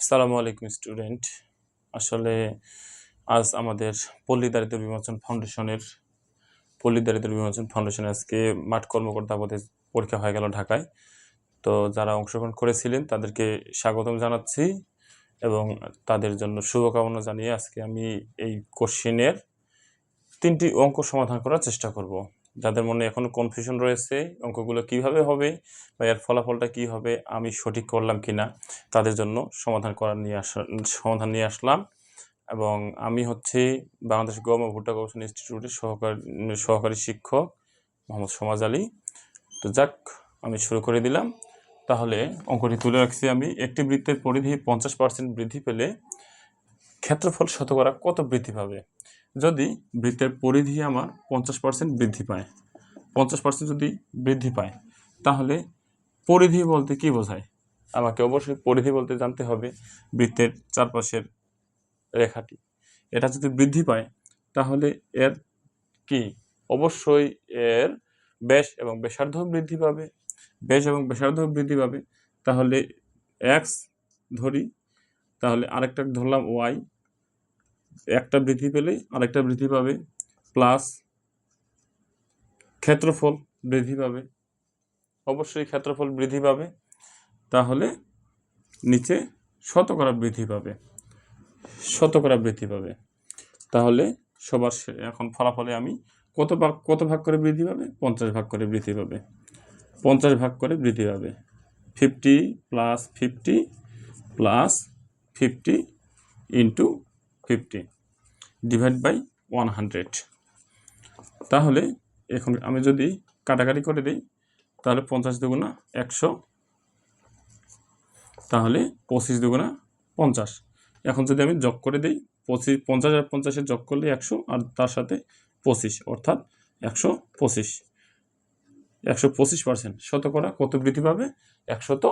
আসসালামু আলাইকুম, স্টুডেন্ট। আসলে আজ আমাদের পল্লী দারিদ্র বিমোচন ফাউন্ডেশনের পল্লী দারিদ্র বিমোচন ফাউন্ডেশন আজকে মাঠ কর্মকর্তা পদে পরীক্ষা হয়ে গেল ঢাকায়। তো যারা অংশগ্রহণ করেছিলেন তাদেরকে স্বাগতম জানাচ্ছি এবং তাদের জন্য শুভকামনা জানিয়ে আজকে আমি এই কোশ্চেনের তিনটি অঙ্ক সমাধান করার চেষ্টা করব। যাদের মনে এখনও কনফিউশন রয়েছে, অঙ্কগুলো কীভাবে হবে বা এর ফলাফলটা কি হবে, আমি সঠিক করলাম কি না তাদের জন্য সমাধান করার নিয়ে আসা, সমাধান নিয়ে আসলাম। এবং আমি হচ্ছে বাংলাদেশ গম ও ভুট্টা গবেষণা ইনস্টিটিউটের সহকারী সহকারী শিক্ষক মোহাম্মদ সমাজ আলী। তো যাক, আমি শুরু করে দিলাম। তাহলে অঙ্কটি তুলে রাখছি আমি। একটি বৃত্তের পরিধি পঞ্চাশ পার্সেন্ট বৃদ্ধি পেলে ক্ষেত্রফল শতকরা কত বৃদ্ধি পাবে? যদি বৃত্তের পরিধি আমার পঞ্চাশ পার্সেন্ট বৃদ্ধি পায়, পঞ্চাশ পার্সেন্ট যদি বৃদ্ধি পায়, তাহলে পরিধি বলতে কি বোঝায়? আমাকে অবশ্যই পরিধি বলতে জানতে হবে বৃত্তের চারপাশের রেখাটি। এটা যদি বৃদ্ধি পায়, তাহলে এর কি? অবশ্যই এর ব্যাস এবং ব্যাসার্ধ বৃদ্ধি পাবে। ব্যাস এবং ব্যাসার্ধ বৃদ্ধি পাবে, তাহলে এক্স ধরি, তাহলে আরেকটা ধরলাম ওয়াই একটা বৃদ্ধি পেলে আরেকটা বৃদ্ধি পাবে প্লাস ক্ষেত্রফল বৃদ্ধি পাবে। অবশ্যই ক্ষেত্রফল বৃদ্ধি পাবে, তাহলে নিচে শতকরা বৃদ্ধি পাবে, শতকরা বৃদ্ধি পাবে। তাহলে সবার এখন ফলাফলে আমি কত ভাগ কত ভাগ করে বৃদ্ধি পাবে? পঞ্চাশ ভাগ করে বৃদ্ধি পাবে। পঞ্চাশ ভাগ করে বৃদ্ধি পাবে। Fifty plus fifty plus fifty into fifty divide by one hundred. তাহলে এখন আমি যদি কাটাকাটি করে দিই, তাহলে পঞ্চাশ দুগুণা একশো, তাহলে পঁচিশ দুগুণা পঞ্চাশ। এখন যদি আমি যোগ করে দিই পঁচিশ পঞ্চাশ আর পঞ্চাশে যোগ করলে একশো আর তার সাথে পঁচিশ, অর্থাৎ একশো পঁচিশ। একশো পঁচিশ পার্সেন্ট শতকরা কত বৃদ্ধি পাবে? একশত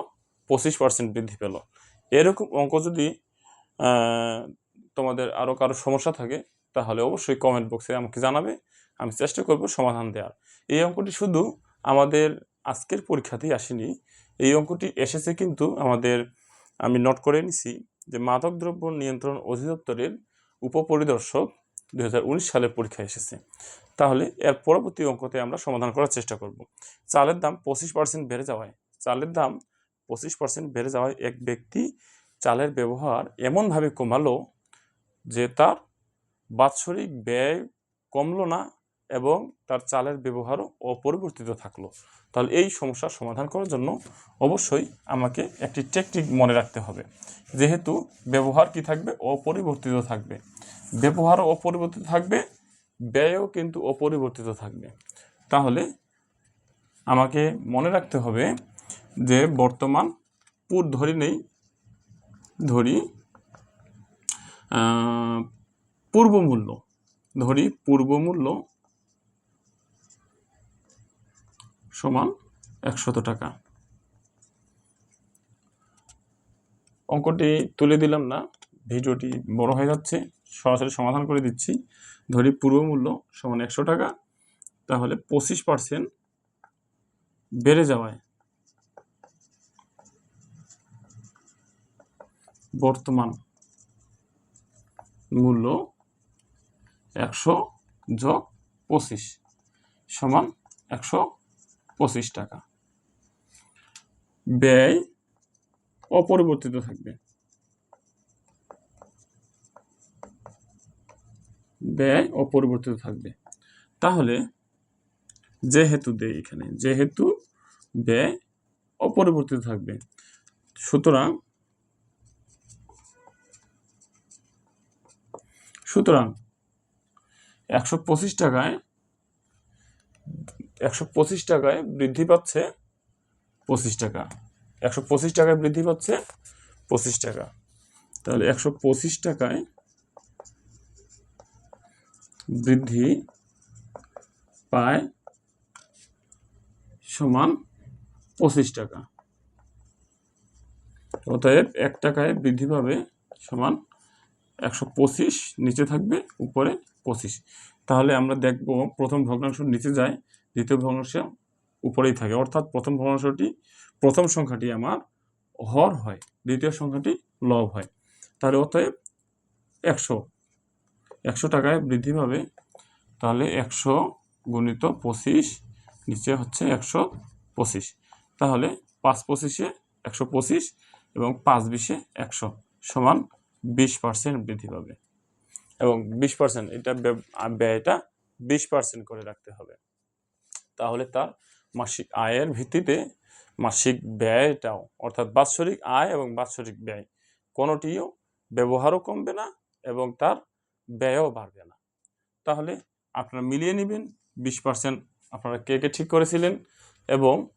পঁচিশ পার্সেন্ট বৃদ্ধি পেল। এরকম অঙ্ক যদি তোমাদের আরও কারও সমস্যা থাকে, তাহলে অবশ্যই কমেন্ট বক্সে আমাকে জানাবে, আমি চেষ্টা করব সমাধান দেওয়ার এই অঙ্কটি শুধু আমাদের আজকের পরীক্ষাতেই আসেনি, এই অঙ্কটি এসেছে কিন্তু আমাদের, আমি নোট করে নিছি যে মাদকদ্রব্য নিয়ন্ত্রণ অধিদপ্তরের উপপরিদর্শক দু সালের পরীক্ষা এসেছে। তাহলে এর পরবর্তী অঙ্কতে আমরা সমাধান করার চেষ্টা করব। চালের দাম পঁচিশ পার্সেন্ট বেড়ে যাওয়ায়, চালের দাম পঁচিশ পার্সেন্ট বেড়ে যাওয়ায় এক ব্যক্তি চালের ব্যবহার এমনভাবে কমালো যে তার বাৎসরিক ব্যয় কমলো না এবং তার চালের ব্যবহারও অপরিবর্তিত থাকল। তাহলে এই সমস্যার সমাধান করার জন্য অবশ্যই আমাকে একটি টেকনিক মনে রাখতে হবে। যেহেতু ব্যবহার কি থাকবে? অপরিবর্তিত থাকবে। ব্যবহারও অপরিবর্তিত থাকবে, ব্যয়ও কিন্তু অপরিবর্তিত থাকবে। তাহলে আমাকে মনে রাখতে হবে যে বর্তমান পুর ধরি নেই, ধরি আহ, পূর্ব মূল্য ধরি পূর্ব মূল্য সমান একশত টাকা। অঙ্কটি তুলে দিলাম না ভিডিওটি বড় হয়ে যাচ্ছে সরাসরি সমাধান করে দিচ্ছি। ধরি পূর্ব মূল্য সমান একশো টাকা তাহলে পঁচিশ পার্সেন্ট বেড়ে যাওয়ায় বর্তমান মূল্য একশো যোগ পঁচিশ সমান একশো পঁচিশ টাকা। ব্যয় অপরিবর্তিত থাকবে। ব্যয় অপরিবর্তিত থাকবে। তাহলে যেহেতু দেয় এখানে, যেহেতু ব্যয় অপরিবর্তিত থাকবে, সুতরাং সুতরাং একশো পঁচিশ টাকায়, একশো পঁচিশ টাকায় বৃদ্ধি পাচ্ছে পঁচিশ টাকা। একশো পঁচিশ টাকায় বৃদ্ধি পাচ্ছে পঁচিশ টাকা। তাহলে একশো পঁচিশ টাকায় বৃদ্ধি পায় সমান পঁচিশ টাকা। অতএব এক টাকায় বৃদ্ধি পাবে সমান একশো পঁচিশ নিচে থাকবে, উপরে পঁচিশ। তাহলে আমরা দেখব প্রথম ভগ্নাংশ নিচে যায়, দ্বিতীয় ভগ্নাংশ উপরেই থাকে। অর্থাৎ প্রথম ভগ্নাংশটি, প্রথম সংখ্যাটি আমার হর হয়, দ্বিতীয় সংখ্যাটি লব হয়। তাহলে অতএব একশো। একশো টাকায় বৃদ্ধি পাবে, তাহলে একশো গুণিত পঁচিশ নিচে হচ্ছে একশো পঁচিশ। তাহলে পাঁচ পঁচিশে একশো পঁচিশ এবং পাঁচ বিশে একশো সমান বিশ পার্সেন্ট বৃদ্ধি পাবে। এবং বিশ পার্সেন্ট এটা ব্যয়টা বিশ পার্সেন্ট করে রাখতে হবে। তাহলে তার মাসিক আয়ের ভিত্তিতে মাসিক ব্যয়টাও, অর্থাৎ বাৎসরিক আয় এবং বাৎসরিক ব্যয়, কোনোটিও ব্যবহারও কমবে না এবং তার ব্যয়ও বাড়বে না। তাহলে আপনারা মিলিয়ে নেবেন, বিশ পার্সেন্ট আপনারা কে কে ঠিক করেছিলেন এবং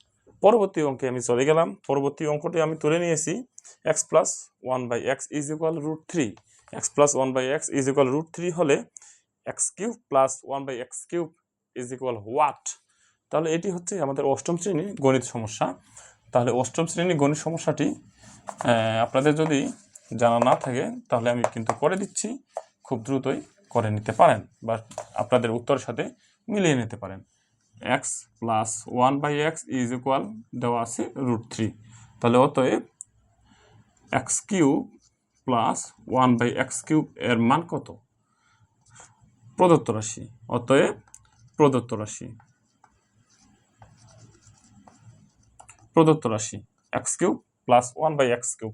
পরবর্তী অঙ্কে আমি চলে গেলাম। পরবর্তী অঙ্কটি আমি তুলে নিয়েছি। X plus one by X is equal root three X plus one by X is equal root three হলে X cube plus one by X cube is equal what তাহলে এটি হচ্ছে আমাদের অষ্টম শ্রেণির গণিত সমস্যা। তাহলে অষ্টম শ্রেণির গণিত সমস্যাটি আপনাদের যদি জানা না থাকে, তাহলে আমি কিন্তু করে দিচ্ছি। খুব দ্রুতই করে নিতে পারেন বা আপনাদের উত্তরের সাথে মিলিয়ে নিতে পারেন। X plus one by X is equal দেওয়া আছে রুট থ্রি তাহলে অতএব X cube plus one by X cube এর মান কত? প্রদত্ত রাশি। অতএব প্রদত্ত রাশি। প্রদত্ত রাশি X cube plus one by X cube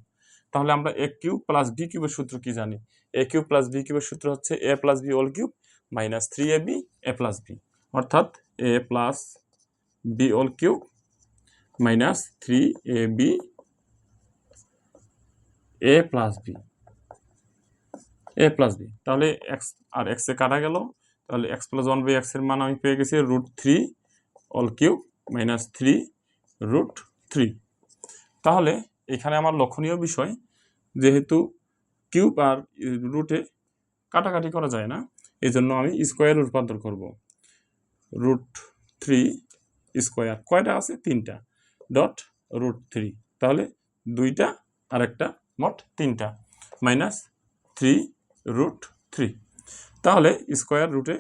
তাহলে আমরা এ কিউব প্লাস বি কিউবের সূত্র কি জানি? এ কিউব প্লাস বি কিউবের সূত্র হচ্ছে A plus B whole cube minus three A B A plus B অর্থাৎ A plus B whole cube minus three A B A plus B. A plus B. তাহলে X আর এক্সে কাটা গেল। তাহলে এক্স প্লাস ওয়ান বাই এক্সের মান আমি পেয়ে গেছি root three all cube minus three root three তাহলে এখানে আমার লক্ষণীয় বিষয়, যেহেতু কিউব আর রুটে কাটাকাটি করা যায় না এই জন্য আমি স্কোয়ার রূপান্তর করব। রুট থ্রি স্কোয়ার কয়টা আছে? তিনটা। ডট রুট থ্রি তাহলে দুইটা আর একটা মোট তিনটা। মাইনাস থ্রি রুট থ্রি তাহলে স্কোয়ার রুটে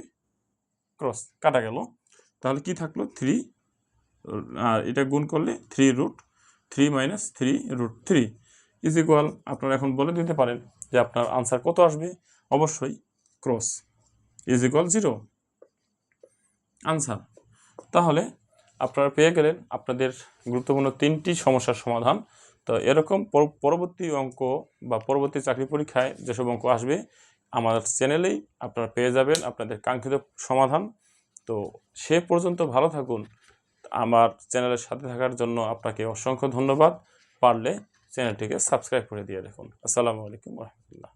ক্রস কাটা গেল। তাহলে কি থাকল? থ্রি আর এটা গুণ করলে three root three minus three root three is equal আপনারা এখন বলে দিতে পারেন যে আপনার আনসার কত আসবে? অবশ্যই cross is equal zero answer. তাহলে আপনারা পেয়ে গেলেন আপনাদের গুরুত্বপূর্ণ তিনটি সমস্যার সমাধান। তো এরকম পর- পরবর্তী অঙ্ক বা পরবর্তী চাকরি পরীক্ষায় যেসব অঙ্ক আসবে, আমার চ্যানেলেই আপনারা পেয়ে যাবেন আপনাদের কাঙ্ক্ষিত সমাধান। তো সে পর্যন্ত ভালো থাকুন। আমার চ্যানেলের সাথে থাকার জন্য আপনাকে অসংখ্য ধন্যবাদ। পারলে চ্যানেলটিকে সাবস্ক্রাইব করে দিয়ে দেখুন আসসালামু আলাইকুম রহমতুল্লাহ।